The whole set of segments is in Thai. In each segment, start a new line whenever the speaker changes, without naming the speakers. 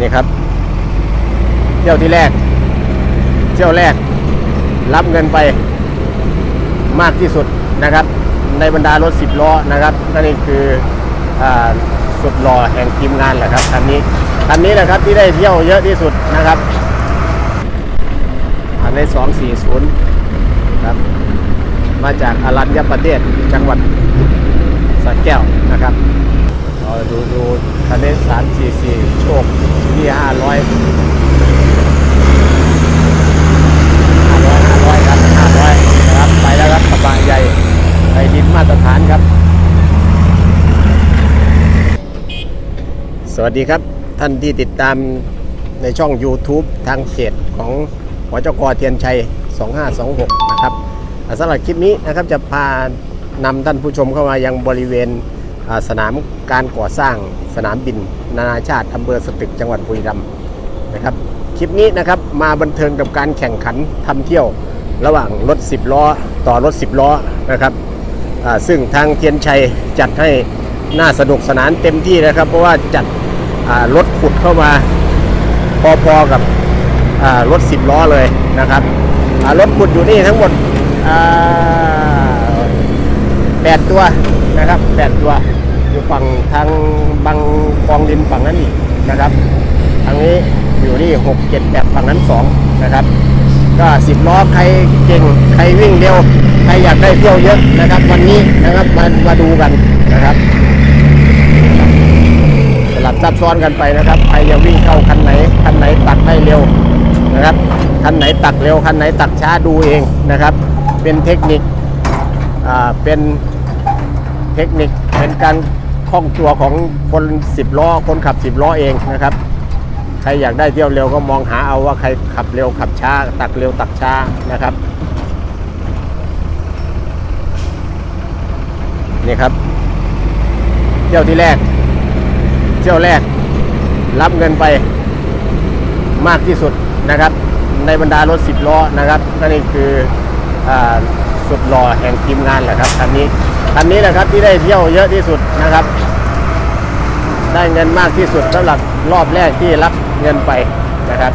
นี่ครับ เที่ยวที่แรก เที่ยวแรก รับเงินไปมากที่สุดนะครับ ในบรรดารถสิบล้อนะครับนี่คืออสุดหล่อแห่งทีมงานแหละครับคันนี้คันนี้แหละครับที่ได้เที่ยวเยอะที่สุดนะครับอันในสองสี่ศูนย์ครับมาจากอรัญญประเทศจังหวัดสระแก้วนะครับเราดูดูคันนี้สามสี่สี่โชคที่ห้าร้อยห้าร้อยห้าร้อยครับห้าร้อยนะครับ ไปแล้วครับกระบะใหญ่ไทยดินมาตรฐานครับ ส วัสดีครับท่านที่ติดตามในช่อง YouTube ทางเพจของหัวเจ้ากอเทียนชัย 2526 นะครับอสำหรับคลิปนี้นะครับจะพานำท่านผู้ชมเข้ามายังบริเวณสนามการก่อสร้างสนามบิน นานาชาติอำเภอสตึกจังหวัดบุรีรัมย์นะครับคลิปนี้นะครับมาบันเทิงกับการแข่งขันทำเที่ยวระหว่างรถ 10 ล้อต่อรถ 10 ล้อนะครับซึ่งทางเทียนชัยจัดให้น่าสนุกสนานเต็มที่นะครับ เพราะว่าจัด รถขุดเข้ามา พอๆกับรถ10ล้อเลยนะครับรถขุดอยู่นี่ทั้งหมดแปดตัวนะครับแปดตัวอยู่ฝั่งทางบางกองดินฝั่งนั้นอีกนะครับทางนี้อยู่นี่หกเจ็ดแบบฝั่งนั้นสองนะครับ ก็สิบล้อใครเก่งใครวิ่งเร็วใครอยากได้เที่ยวเยอะนะครับ วันนี้นะครับมามาดูกันนะครับ ลับซับซ้อนกันไปนะครับใครจะวิ่งเข้าคันไหนคันไหนตักได้เร็วนะครับคันไหนตักเร็วคันไหนตักช้าดูเองนะครับ เป็นเทคนิคอ่าเป็นเทคนิคเป็นการคล่องตัวของคนสิบล้อ คนขับสิบล้อเองนะครับ ใครอยากได้เที่ยวเร็วก็มองหาเอาว่าใครขับเร็วขับช้า ตักเร็วตักช้านะครับนี่ครับเที่ยวที่แรก เที่ยวแรก รับเงินไปมากที่สุดนะครับ ในบรรดารถสิบล้อนะครับนี่คืออสุดหล่อแห่งทีมงานแหละครับคันนี้คันนี้แหละครับที่ได้เที่ยวเยอะที่สุดนะครับ ได้เงินมากที่สุดสำหรับรอบแรกที่รับเงินไปนะครับ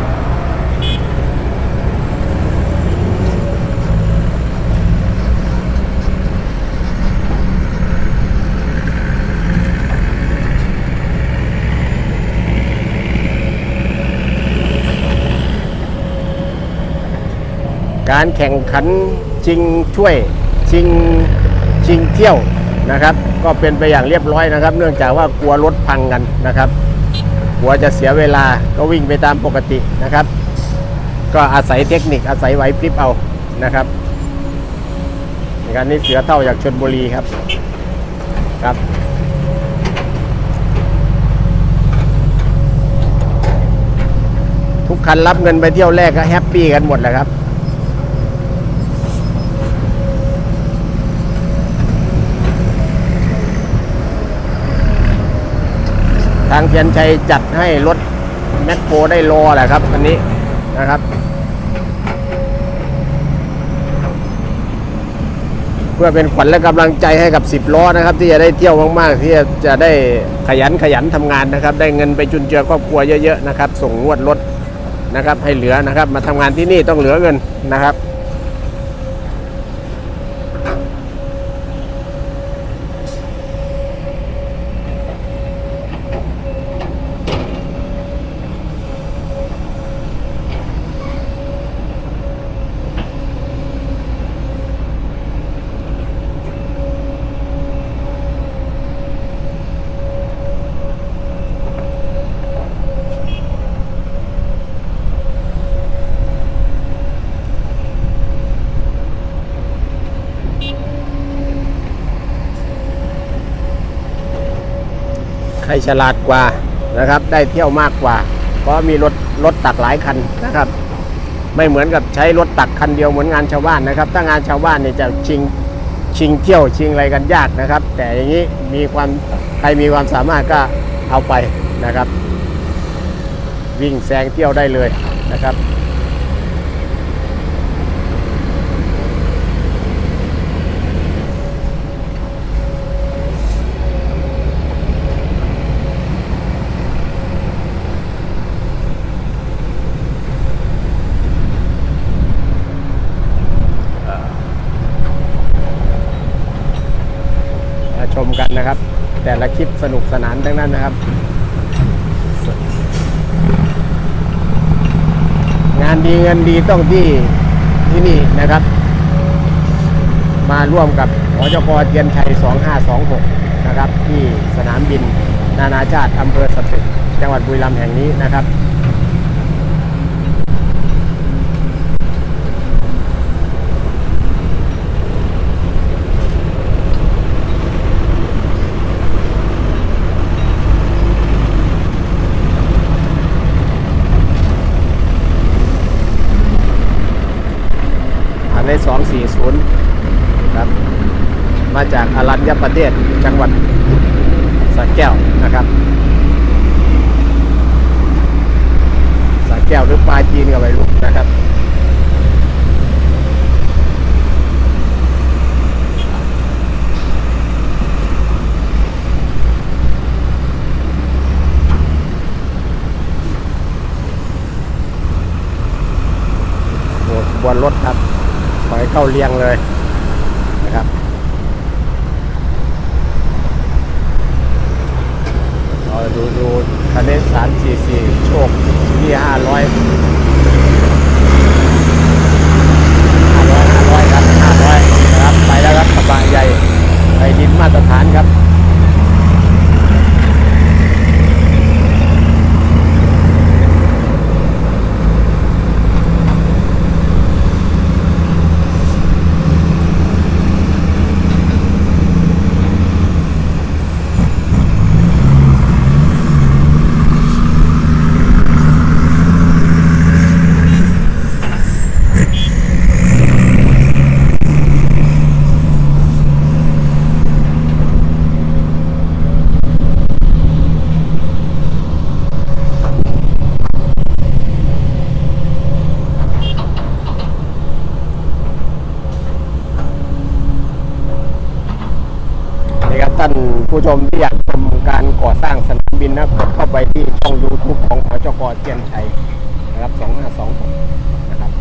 การแข่งขันชิงช่วยชิงชิงเที่ยวนะครับ ก็เป็นไปอย่างเรียบร้อยนะครับ เนื่องจากว่ากลัวรถพังกันนะครับกลัวจะเสียเวลาก็วิ่งไปตามปกตินะครับ ก็อาศัยเทคนิคอาศัยไหวพริบเอานะครับในการนี้เสือเท่าจากชนบุรีครับครับทุกคันรับเงินไปเที่ยวแรกก็แฮปปี้กันหมดแหละครับ ทางเทียนชัยจัดให้รถแมคโครได้รอแหละครับอันนี้นะครับ เพื่อเป็นขวัญและกำลังใจให้กับ 10 ล้อนะครับ ที่จะได้เที่ยวมากๆ ที่จะได้ขยันขยันทำงานนะครับ ได้เงินไปจุนเจือครอบครัวเยอะๆนะครับ ส่งงวดรถนะครับ ให้เหลือนะครับ มาทำงานที่นี่ต้องเหลือเงินนะครับ ใครฉลาดกว่านะครับ ได้เที่ยวมากกว่า เพราะมีรถรถตักหลายคันนะครับ ไม่เหมือนกับใช้รถตักคันเดียวเหมือนงานชาวบ้านนะครับ ถ้างานชาวบ้านเนี่ยจะชิงชิงเที่ยวชิงอะไรกันยากนะครับ แต่อย่างนี้มีความใครมีความสามารถก็เอาไปนะครับ วิ่งแซงเที่ยวได้เลยนะครับ ค นะครับ แต่ละคลิปสนุกสนานทั้งนั้นนะครับ งานดีเงินดีต้องที่ที่นี่นะครับ มาร่วมกับหจกเทียนชัย 2526 นะครับ ที่สนามบินนานาชาติอำเภอสตึกจังหวัดบุรีรัมย์แห่งนี้นะครับ 240ครับมาจากอรัญญประเทศจังหวัดสระแก้วนะครับสระแก้วหรือปลาจีนก็ไม่รู้นะครับโอ้บนรถครับ ถอยเข้าเรียงเลยนะครับเราดูดูคันนี้สามสี่สี่โชคที่ห้าร้อยห้าร้อยห้าร้อยครับห้าร้อยนะครับ ไปแล้วครับกระบะใหญ่ไปดินมาตรฐานครับ นี่ครับท่าน ผู้ชมที่อยากชมการก่อสร้างสนามบินนะกดเข้าไปที่ช่อง YouTube ของหจกเทียนชัยนะครับ2526นะครับ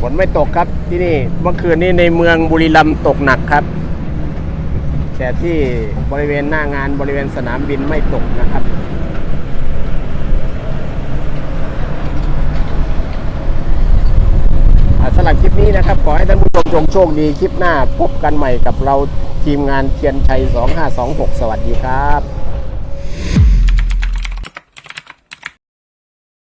ฝนไม่ตกครับที่นี่เมื่อคืนนี้ในเมืองบุรีรัมย์ตกหนักครับ แต่ที่บริเวณหน้างานบริเวณสนามบินไม่ตกนะครับ อ่าสำหรับคลิปนี้นะครับ ข อให้ท่านผู้ชมจงโชคดีคลิปหน้าพบกันใหม่กับเราทีมงานเทียนชัย 2526 สวัสดีครับ